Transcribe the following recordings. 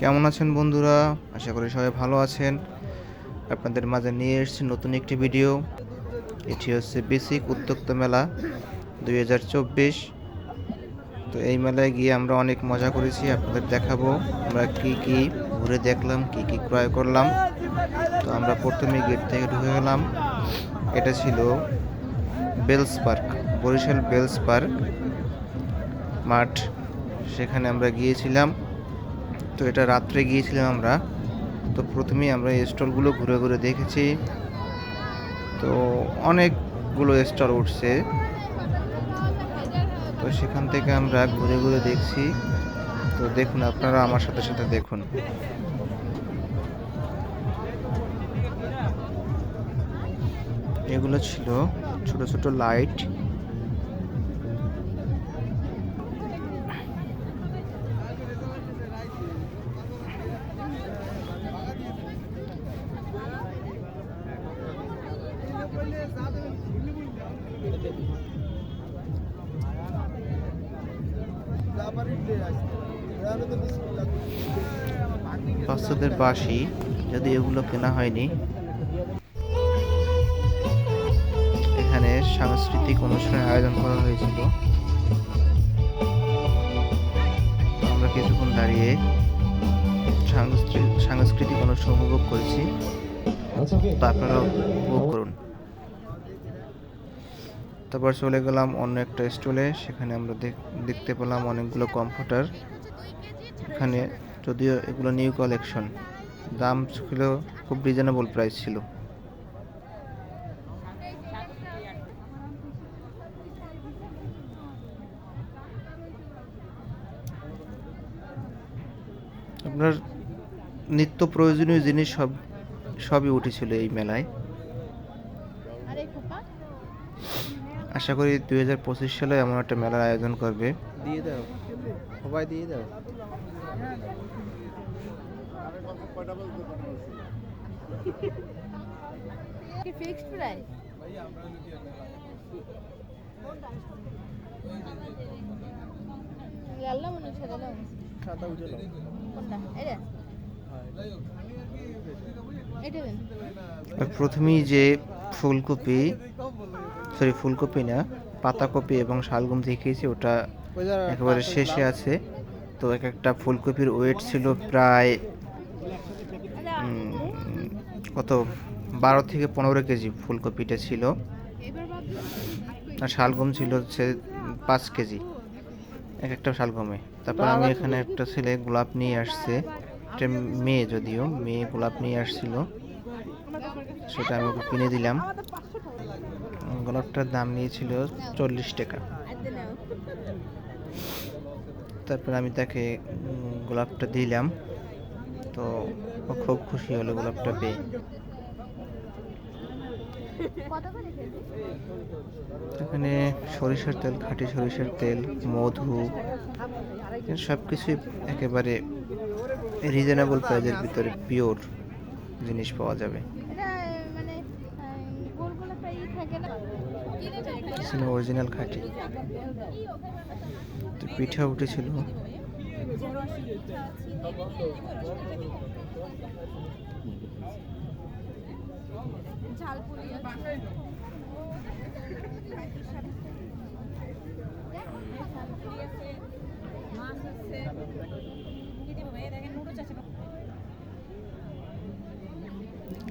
কেমন আছেন বন্ধুরা? আশা করি সবাই ভালো আছেন। আপনাদের মাঝে নিয়ে এসেছি নতুন একটি ভিডিও। এটি হচ্ছে বেসিক উদ্যোক্তা মেলা দুই হাজার চব্বিশ। তো এই মেলায় গিয়ে আমরা অনেক মজা করেছি, আপনাদের দেখাবো। আমরা কি কি ঘুরে দেখলাম, কি কি ক্রয় করলাম। তো আমরা প্রথমে গেট থেকে ঢুকে গেলাম। এটা ছিল Bells Park, Barisal Bells Park মাঠ। সেখানে আমরা গিয়েছিলাম। তো এটা রাত্রে গিয়েছিলাম আমরা। তো প্রথমেই আমরা এই স্টলগুলো ঘুরে ঘুরে দেখেছি। তো অনেকগুলো স্টল উঠছে। তো সেখান থেকে আমরা ঘুরে ঘুরে দেখছি। তো দেখুন, আপনারা আমার সাথে সাথে দেখুন। এগুলো ছিল ছোট ছোট লাইট। বাচ্চাদের বাসি যদি এগুলো কেনা হয়নি। এখানে সাংস্কৃতিক অনুষ্ঠানের আয়োজন করা হয়েছিল। আমরা কিছুক্ষণ দাঁড়িয়ে সাংস্কৃতিক অনুষ্ঠান উপভোগ করেছি। তো আপনারা উপভোগ তারপর চলে গেলাম অন্য একটা স্টলে। সেখানে আমরা দেখ- দেখতে পেলাম অনেকগুলো কম্পিউটার। এখানে যদিও এগুলো নিউ কালেকশন দাম ছিল খুব রিজনেবল প্রাইস ছিল। আপনার নিত্য প্রয়োজনীয় জিনিস সব সবই উঠেছিল এই মেলায় আরে খোপা আশা করি দুই হাজার পঁচিশ সালে এমন একটা মেলার আয়োজন করবে। দিয়ে দাও। সবাই দিয়ে দাও। কি ফিক্সড প্রাইস লাল্লা মনে সাদা কোনটা? এটা প্রথমেই যে ফুলকপি সরি, ফুলকপি না, পাতাকপি এবং শালগম দেখিয়েছি ওটা একেবারে শেষে আছে। তো এক একটা ফুলকপির ওয়েট ছিল প্রায় কত, বারো থেকে পনেরো কেজি ফুলকপিটা ছিল। আর শালগম ছিল হচ্ছে পাঁচ কেজি, এক একটা শালগমে। তারপর আমি এখানে একটা ছেলে গোলাপ নিয়ে আসছে এটা মেয়ে যদিও, মেয়ে গোলাপ নিয়ে আসছিল, সেটা আমি কিনে দিলাম। গোলাপটার দাম নিয়েছিল চল্লিশ টাকা। তারপর আমি তাকে গোলাপটা দিলাম। তো ও খুব খুশি হলো গোলাপটা পেয়ে। এখানে সরিষার তেল, খাঁটি সরিষার তেল, মধু সব কিছুই একেবারে রিজনেবল প্রাইজের ভিতরে পিওর জিনিস পাওয়া যাবে এটা মানে গোল গোল একটা ই থাকে না ছিল অরিজিনাল খাঁটি। তো পিঠা উঠেছিল।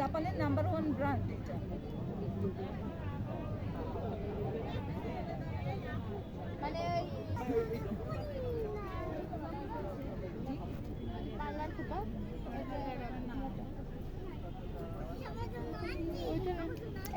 জাপানের নাম্বার ওয়ান ব্র্যান্ড এটা। মানে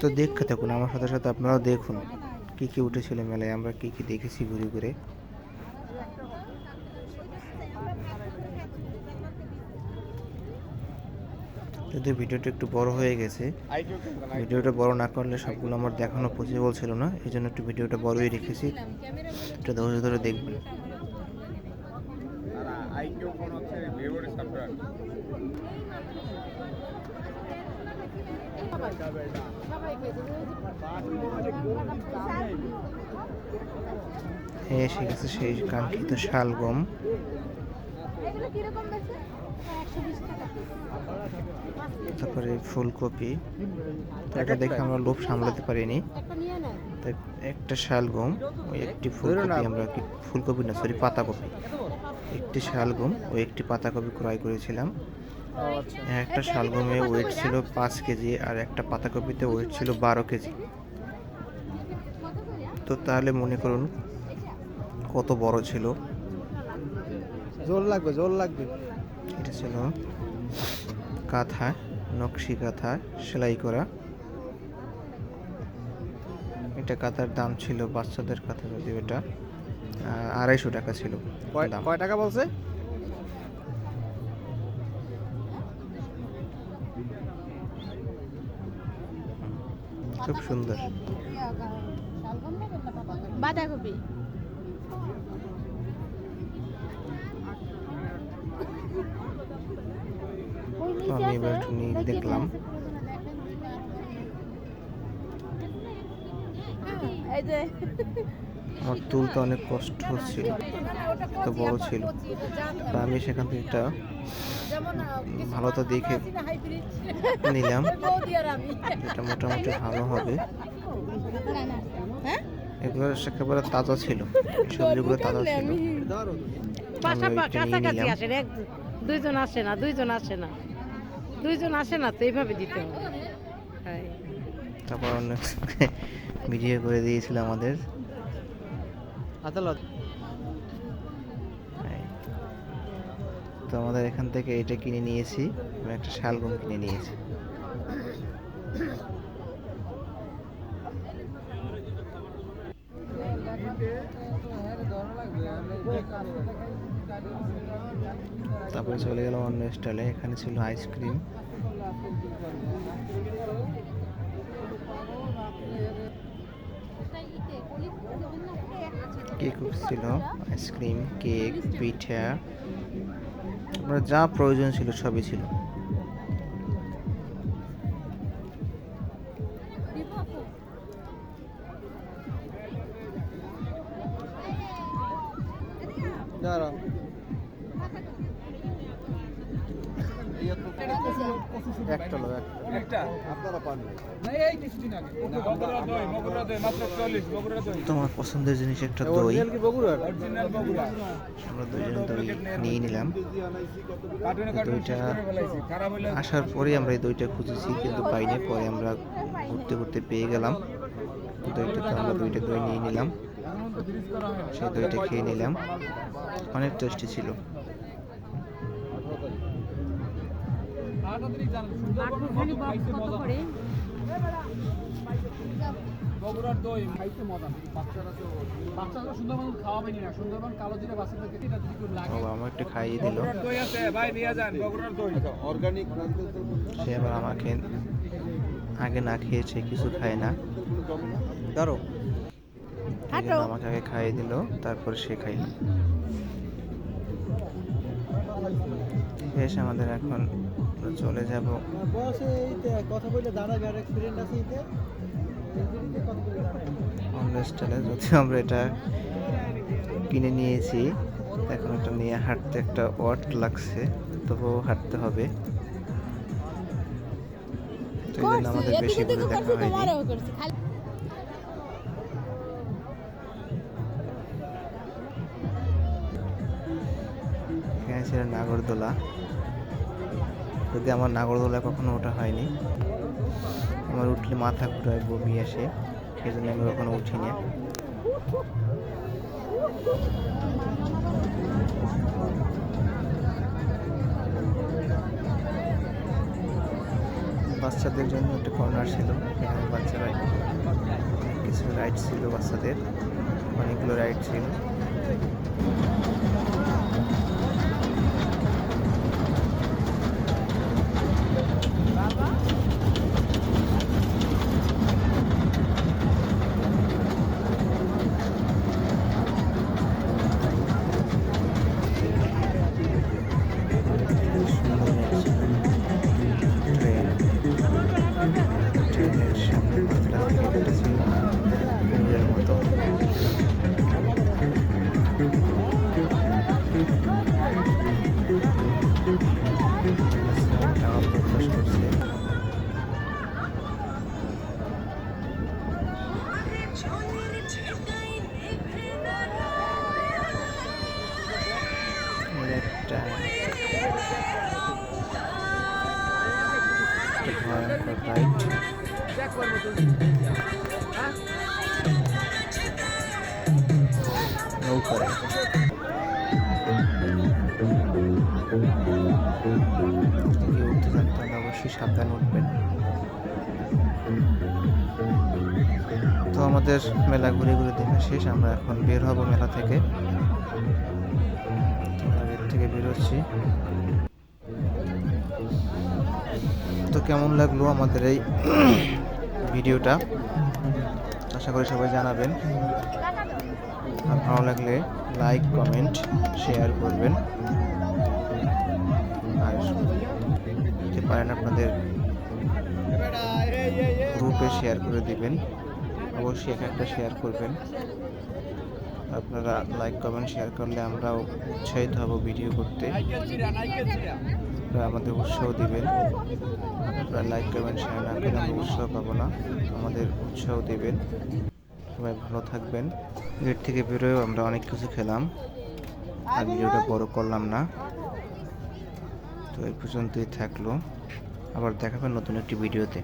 তো দেখতে থাকুন, আমার সাথে সাথে আপনারাও দেখুন কি কি উঠেছিল মেলায়, আমরা কি কি দেখেছি ঘুরে ঘুরে। যদি ভিডিওটা একটু বড় হয়ে গেছে। ভিডিওটা বড় না করলে সবগুলো আমার দেখানো পসিবল ছিল না এই জন্য একটু ভিডিওটা বড়ই রেখেছি। এটা ধৈর্য ধরে দেখবেন। সবাইকে এসে গেছে সেই কাঙ্ক্ষিত শালগম। এগুলো কীরকম তারপরে ফুলকপি। এটা দেখে আমরা লোভ সামলাতে পারিনি। একটা শালগম, ওই একটি ফুলকপি আমরা ফুলকপি না সরি পাতাকপি। একটি শালগম ও একটি পাতাকপি ক্রয় করেছিলাম। একটা শালগমে ওয়েট ছিল পাঁচ কেজি আর একটা পাতাকপিতে ওয়েট ছিল বারো কেজি। তো তাহলে মনে করুন কত বড় ছিল। জোর লাগবে জোর লাগবে। এটা ছিল কাঁথা নকশি কাঁথা সেলাই করা। এটা কাঁথার দাম ছিল বাচ্চাদের কাঁথা যদি এটা আড়াইশো টাকা ছিল কয় কয় টাকা বলছে? খুব সুন্দর। বাঁধাকপি। তো আমি এবার নিয়ে দেখলাম। আমার তুলতে অনেক কষ্ট হচ্ছিল এত বড় ছিল। তা আমি সেখান থেকে একটা ভালো তো দেখে নিলাম। এটা মোটামুটি ভালো হবে। হ্যাঁ এগুলো একেবারে তাজা ছিল। সবজিগুলো তাজা ছিল। আমি কাছাকাছি নিলাম। দুইজন আসে না দুইজন আসে না। দুইজন আসে না তো এইভাবে দিতে হবে। হ্যাঁ। তারপর অনেক ভিডিও করে দিয়েছিল আমাদের। আদালত। তো আমাদের এখান থেকে এটা কিনে নিয়েছি একটা শালগম কিনে নিয়েছি। তারপরে চলে গেলাম অন্য স্টলে এখানে ছিল আইসক্রিম কেক ছিল আইসক্রিম কেক পিঠা। যা প্রয়োজন ছিল সবই ছিল। তোমার পছন্দের জিনিস একটা দই। অরিজিনাল কি বগুড়ার? আমরা দুজনে দই নিয়ে নিলাম। দইটা আসার পরে আমরা এই দইটা খুঁজেছি কিন্তু পাইনি। পরে আমরা ঘুরতে ঘুরতে পেয়ে গেলাম। দইটা তো আমরা দুইটা দই নিয়ে নিলাম। সেই দইটা খেয়ে নিলাম। অনেক টেস্টি ছিল। করে? বগুড়ার দই খাইতে মজা। বাচ্চারা তো বাচ্চারা সুন্দরবন খাওয়াবেনি না। সুন্দরবন কালো জিরা এটা যদি কেউ লাগে বাবা আমার একটু খাইয়ে দিল। দই আছে ভাই নিয়ে যান বগুড়ার দই। অর্গানিক সে আবার আমাকে আগে না খেয়েছে কিছু খায় না। ধরো আমাকে আগে খাইয়ে দিল তারপর সে খাইল। বেশ আমাদের এখন চলে যাব। বসে এইতে কথা বলে দাঁড়াবে আর এক্সপিরিয়েন্স আছে এইতে। অন্য স্টাইলে যদিও আমরা এটা কিনে নিয়েছি এখন এটা নিয়ে হাঁটতে একটা ওয়াট লাগছে তবুও হাঁটতে হবে। তো এই জন্য আমাদের বেশি করে দেখা হয়নি। এখানে ছিল নাগরদোলা। যদি আমার নাগরদোলা কখনো ওঠা হয়নি। আমার উঠলে মাথা ঘুরায় বমি আসে সেই জন্য আমি কখনো উঠিনি। বাচ্চাদের জন্য একটা কর্নার ছিল, এখানে বাচ্চারা কিছু রাইড ছিল বাচ্চাদের, অনেকগুলো রাইড ছিল। থাকতে অবশ্যই সাবধান তো আমাদের মেলা ঘুরে ঘুরে দেখা শেষ, আমরা এখন বের হব মেলা থেকে। গেট থেকে বেরোচ্ছি। তো কেমন লাগল আমাদের এই ভিডিওটা। আশা করি সবাই জানাবেন। আর ভালো লাগলে লাইক কমেন্ট শেয়ার করবেন। আর যদি পারেন আপনাদের গ্রুপে শেয়ার করে দিবেন, অবশ্যই এক একটা শেয়ার করবেন। আপনারা লাইক কমেন্ট শেয়ার করলে আমরাও উৎসাহিত হব ভিডিও করতে। আপনারা আমাদের উৎসাহ দেবেন। আপনারা লাইক করবেন শেয়ার না করলে আমরা উৎসাহ পাবো না। আমাদের উৎসাহ দেবেন। সবাই ভালো থাকবেন। গেট থেকে বেরোয়েও আমরা অনেক কিছু খেলাম। আর ভিডিওটা বড় করলাম না। তো এই পর্যন্তই থাকল। আবার দেখাবেন নতুন একটি ভিডিওতে।